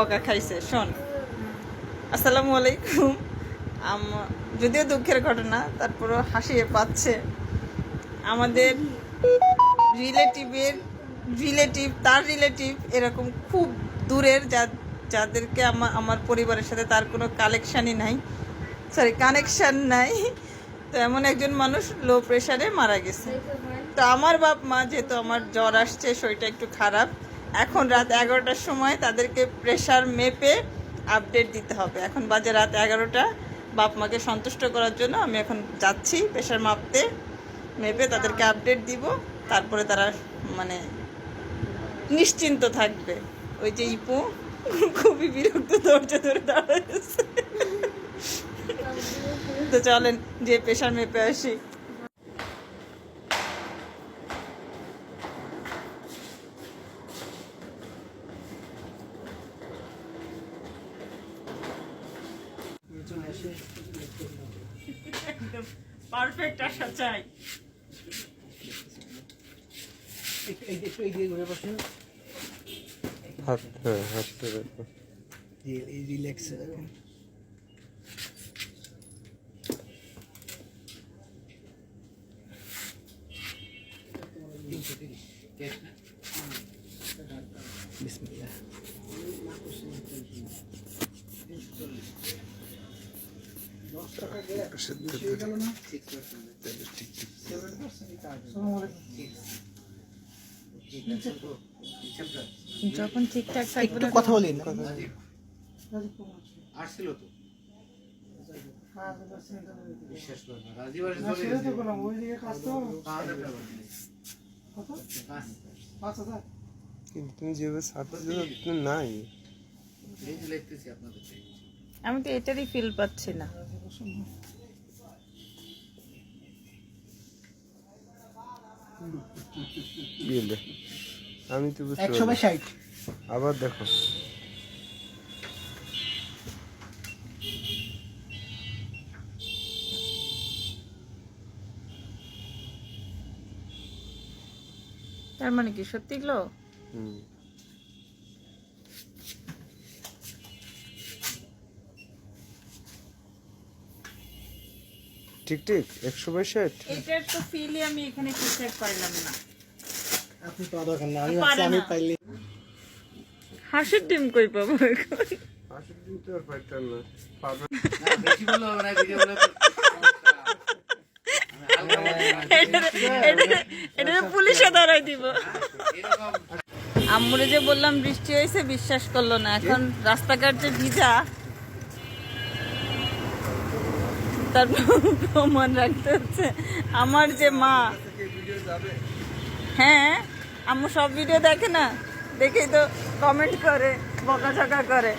বকা খাইছে, শোন। আসসালামু আলাইকুম। যদিও দুঃখের ঘটনা, তারপরও হাসিয়ে পাচ্ছে। আমাদের রিলেটিভের, রিলেটিভ, তার রিলেটিভ এরকম খুব দূরের, যা, যাদেরকে আমার আমার পরিবারের সাথে তার কোনো কালেকশানই নাই। সরি কানেকশান নাই। তো এমন একজন মানুষ লো প্রেশারে মারা গেছে। তো আমার বাপ মা, যেহেতু আমার জ্বর আসছে, শরীরটা একটু খারাপ এখন রাত এগারোটার সময় তাদেরকে প্রেশার মেপে আপডেট দিতে হবে। এখন বাজে রাত এগারোটা। বাপ মাকে সন্তুষ্ট করার জন্য আমি এখন যাচ্ছি প্রেশার মাপতে। মেপে তাদেরকে আপডেট দিব। তারপরে তারা মানে নিশ্চিন্ত থাকবে। ওই যে ইপু, খুবই বিরক্ত ধৈর্য ধরে দাঁড়াচ্ছে তো চলেন যে প্রেশার মেপে আসি। পারফেক্ট আসা চাই। একটু এগিয়ে ঘুরে বসেন হাত হ্যাঁ রিল্যাক্স রাখেন বিসমিল্লাহ যখন ঠিকঠাক থাকবে একটু কথা বলিন আসছিল তো বিশ্বাস করো না রাজীব আসে চলে গেছে পাঁচ হাজার। পাঁচ। কিন্তু তুমি যেভাবে নাই এই যে লিখতেছি আপনাদের আমি তো এটারই ফিল পাচ্ছি না। আমি তো বুঝতে আবার দেখো। তার মানে কি সত্যি গেলো? হুম। ঠিক ঠিক? একশো বাই ষাট এটার তো ফিলই আমি এখানে ঠিকঠাক পাইলাম না। আপনি পাওয়া দরকার না আমি আমি না। পাইলে হাঁসের ডিম কই পাবো এখন? দিন তো আর পাইতাম না। পাবে বেশি বলে তো আমি হালকা বলছি, এটারে- এটারে- এটারে পুলিশে ধরাই দিব। এরকম আম্মুরে যে বললাম বৃষ্টি হয়েছে বিশ্বাস করল না। এখন রাস্তাঘাট যে ভিজা তার প্রমাণ রাখতে হচ্ছে। আমার যে মা। হ্যাঁ আমি সব ভিডিও দেখে না? দেখেই তো কমেন্ট করে, বকাঝকা করে।